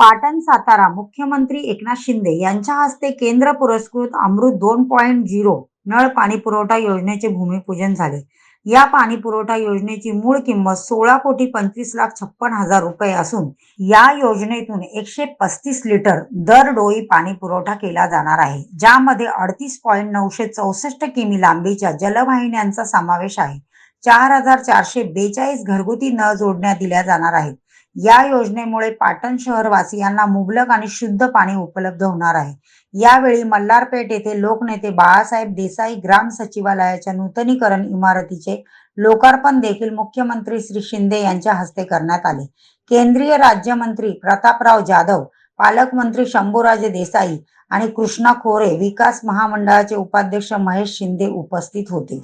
पाटण सातारा मुख्यमंत्री एकनाथ शिंदे यांच्या हस्ते केंद्र पुरस्कृत अमृत दोन पॉईंट झिरो नळ पाणी पुरवठा योजनेचे भूमिपूजन झाले. या पाणी पुरवठा योजनेची मूळ किंमत सोळा कोटी पंचवीस लाख छप्पन हजार रुपये असून या योजनेतून एकशे पस्तीस लिटर दर डोई पाणी पुरवठा केला जाणार आहे ज्यामध्ये अडतीस पॉईंट नऊशे चौसष्ट किमी लांबीच्या जलवाहिन्यांचा समावेश आहे. चार हजार चारशे बेचाळीस घरगुती नळ जोडण्या दिल्या जाणार आहेत. या योजनेमुळे पाटण शहरवासियांना मुबलक आणि शुद्ध पाणी उपलब्ध होणार आहे. यावेळी मल्हारपेठ येथे लोकनेते बाळासाहेब देसाई ग्राम सचिवालयाच्या नूतनीकरण इमारतीचे लोकार्पण देखील मुख्यमंत्री श्री शिंदे यांच्या हस्ते करण्यात आले. केंद्रीय राज्यमंत्री प्रतापराव जाधव पालकमंत्री शंभूराजे देसाई आणि कृष्णा खोरे विकास महामंडळाचे उपाध्यक्ष महेश शिंदे उपस्थित होते.